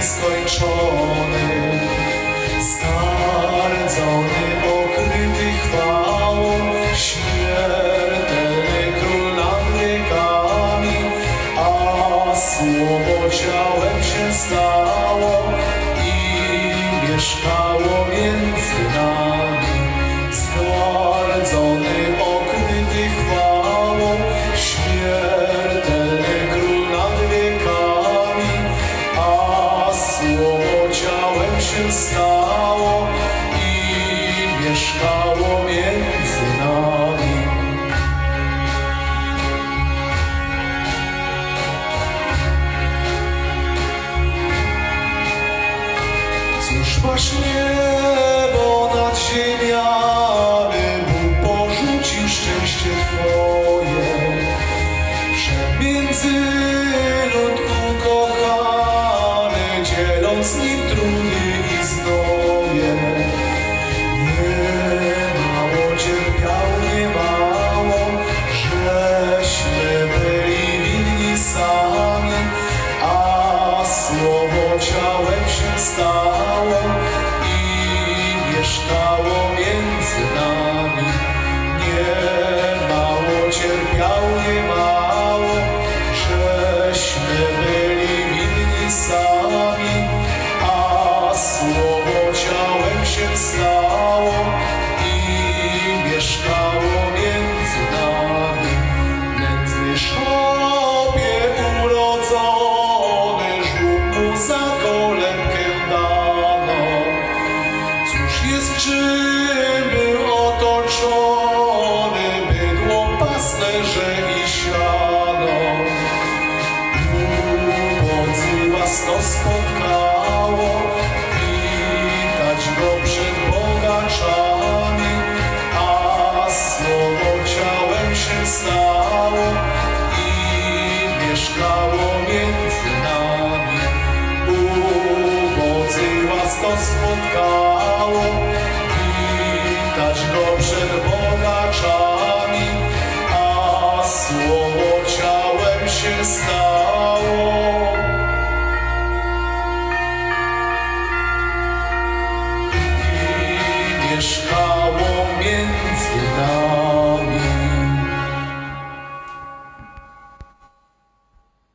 nieskończony, zgardzony, okryty chwałą, śmiertelny król nad wiekami, a słowo ciałem się stało i mieszkało między się stało i mieszkało między nami. Cóż masz niebo nad ziemiami, Bóg porzucił szczęście Twoje. Przemiędzy jest czym był otoczony, bydło pasterze i siano. Ubodzy was to spotkało, witać go przed bogaczami, a słowo ciałem się stało i mieszkało między nami. Ubodzy was to spotkało, słowo ciałem się stało. I mieszkało między